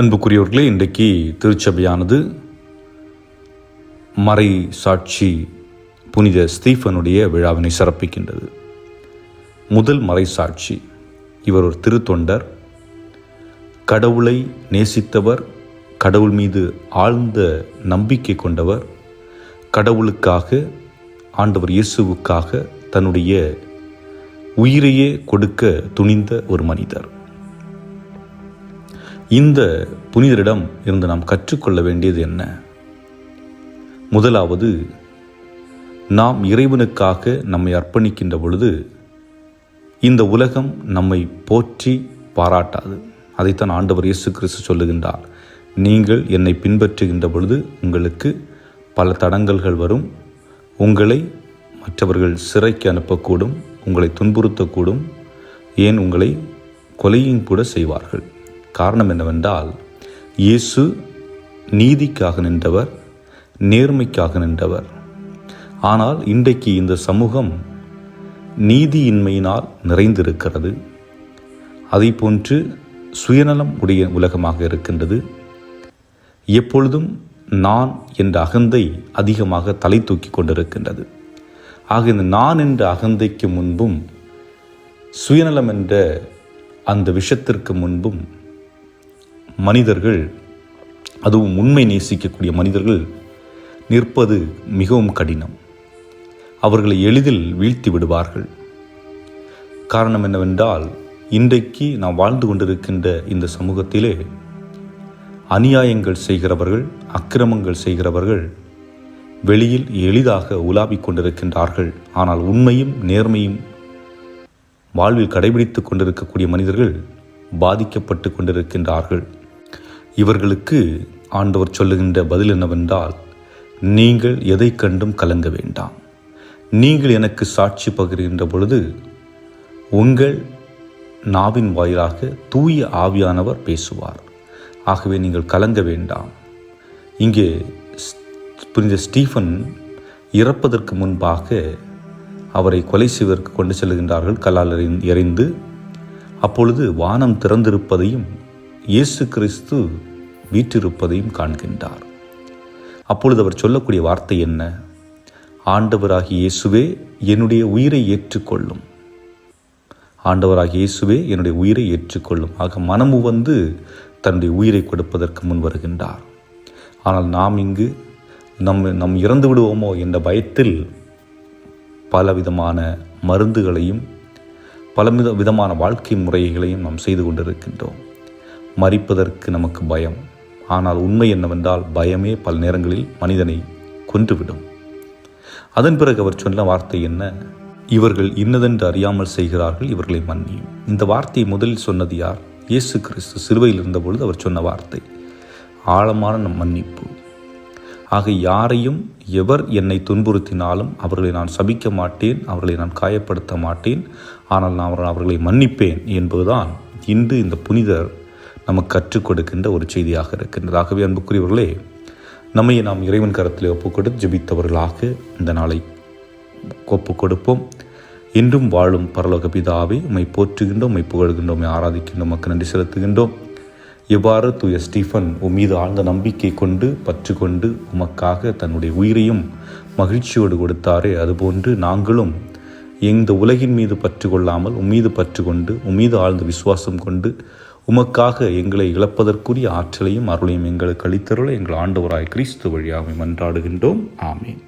அன்புக்குரியவர்களே இன்றைக்கு திருச்சபையானது மறை சாட்சி புனித ஸ்தீஃபனுடைய விழாவினை சிறப்பிக்கின்றது. முதல் மறை சாட்சி இவர் ஒரு திருத்தொண்டர். கடவுளை நேசித்தவர் கடவுள் மீது ஆழ்ந்த நம்பிக்கை கொண்டவர். கடவுளுக்காக ஆண்டவர் இயேசுவுக்காக தன்னுடைய உயிரையே கொடுக்க துணிந்த ஒரு மனிதர். இந்த புனிதரிடம் இருந்து நாம் கற்றுக்கொள்ள வேண்டியது என்ன? முதலாவது நாம் இறைவனுக்காக நம்மை அர்ப்பணிக்கின்ற பொழுது இந்த உலகம் நம்மை போற்றி பாராட்டாது. அதைத்தான் ஆண்டவர் இயேசு கிறிஸ்து சொல்லுகின்றார். நீங்கள் என்னை பின்பற்றுகின்ற பொழுது உங்களுக்கு பல தடங்கல்கள் வரும். உங்களை மற்றவர்கள் சிறைக்கு அனுப்பக்கூடும் உங்களை துன்புறுத்தக்கூடும். ஏன் உங்களை கொலையும் கூட செய்வார்கள். காரணம் என்னவென்றால் இயேசு நீதிக்காக நின்றவர் நேர்மைக்காக நின்றவர். ஆனால் இன்றைக்கு இந்த சமூகம் நீதியின்மையினால் நிறைந்திருக்கிறது. அதை போன்று சுயநலம் உடைய உலகமாக இருக்கின்றது. எப்பொழுதும் நான் என்ற அகந்தை அதிகமாக தலை தூக்கி கொண்டிருக்கின்றது. ஆக இந்த நான் என்ற அகந்தைக்கு முன்பும் சுயநலம் என்ற அந்த விஷத்திற்கு முன்பும் மனிதர்கள் அதுவும் உண்மை நேசிக்கக்கூடிய மனிதர்கள் நிற்பது மிகவும் கடினம். அவர்களை எளிதில் வீழ்த்தி விடுவார்கள். காரணம் என்னவென்றால் இன்றைக்கு நாம் வாழ்ந்து கொண்டிருக்கின்ற இந்த சமூகத்திலே அநியாயங்கள் செய்கிறவர்கள் அக்கிரமங்கள் செய்கிறவர்கள் வெளியில் எளிதாக உலாவிக் கொண்டிருக்கின்றார்கள். ஆனால் உண்மையும் நேர்மையும் வாழ்வில் கடைபிடித்துக் கொண்டிருக்கக்கூடிய மனிதர்கள் பாதிக்கப்பட்டு கொண்டிருக்கின்றார்கள். இவர்களுக்கு ஆண்டவர் சொல்லுகின்ற பதில் என்னவென்றால் நீங்கள் எதை கண்டும் கலங்க வேண்டாம். நீங்கள் எனக்கு சாட்சி பகிர்கின்ற பொழுது உங்கள் நாவின் வாயிலாக தூய ஆவியானவர் பேசுவார். ஆகவே நீங்கள் கலங்க வேண்டாம். இங்கே புரிந்த ஸ்டீஃபன் இறப்பதற்கு முன்பாக அவரை கொலை செய்வதற்கு கொண்டு செல்கின்றார்கள் கல்லால் எறிந்து. அப்பொழுது வானம் திறந்திருப்பதையும் இயேசு கிறிஸ்து வீற்றிருப்பதையும் காண்கின்றார். அப்பொழுது அவர் சொல்லக்கூடிய வார்த்தை என்ன? ஆண்டவராகி இயேசுவே என்னுடைய உயிரை ஏற்றுக்கொள்ளும். ஆண்டவராகிய இயேசுவே என்னுடைய உயிரை ஏற்றுக்கொள்ளும். ஆக மனமு வந்து தன்னுடைய உயிரை கொடுப்பதற்கு முன் வருகின்றார். ஆனால் நாம் இங்கு நம் நம் இறந்து விடுவோமோ என்ற பயத்தில் பலவிதமான மருந்துகளையும் பல விதமான வாழ்க்கை முறைகளையும் நாம் செய்து கொண்டிருக்கின்றோம். மறிப்பதற்கு நமக்கு பயம். ஆனால் உண்மை என்னவென்றால் பயமே பல நேரங்களில் மனிதனை கொன்றுவிடும். அதன் பிறகு அவர் சொன்ன வார்த்தை என்ன? இவர்கள் இன்னதென்று அறியாமல் செய்கிறார்கள் இவர்களை மன்னியும். இந்த வார்த்தையை முதலில் சொன்னது யார்? இயேசு கிறிஸ்து. சிறுவையில் இருந்தபொழுது அவர் சொன்ன வார்த்தை. ஆழமான நம் மன்னிப்பு. ஆக யாரையும் எவர் என்னை துன்புறுத்தினாலும் அவர்களை நான் சபிக்க மாட்டேன் அவர்களை நான் காயப்படுத்த மாட்டேன் ஆனால் நான் அவர்களை மன்னிப்பேன் என்பதுதான் இன்று இந்த புனிதர் நமக்கு கற்றுக் கொடுக்கின்ற ஒரு செய்தியாக இருக்கின்றது. ஆகவே அன்புக்குரியவர்களே நம்மை நாம் இறைவன் கரத்தில் ஒப்புக் கொடுத்து ஜபித்தவர்களாக இந்த நாளை ஒப்பு கொடுப்போம் இன்றும் வாழும் பரலோக பிதாவை உம்மை போற்றுகின்றோம் உம்மை புகழ்கின்றோம் உம்மை ஆராதிக்கின்றோம் மக்கள் நன்றி செலுத்துகின்றோம். இவ்வாறு தூய ஸ்டீஃபன் உன் மீது ஆழ்ந்த நம்பிக்கை கொண்டு பற்று கொண்டு உமக்காக தன்னுடைய உயிரையும் மகிழ்ச்சியோடு கொடுத்தாரே. அதுபோன்று நாங்களும் இந்த உலகின் மீது பற்று கொள்ளாமல் உம்மீது பற்று கொண்டு உம்மீது ஆழ்ந்த விசுவாசம் கொண்டு உமக்காக எங்களை இழப்பதற்குரிய ஆற்றலையும் அருளையும் எங்களுக்கு அளித்தருள எங்கள் ஆண்டவராய் கிறிஸ்து வழியாக மன்றாடுகின்றோம் ஆமேன்.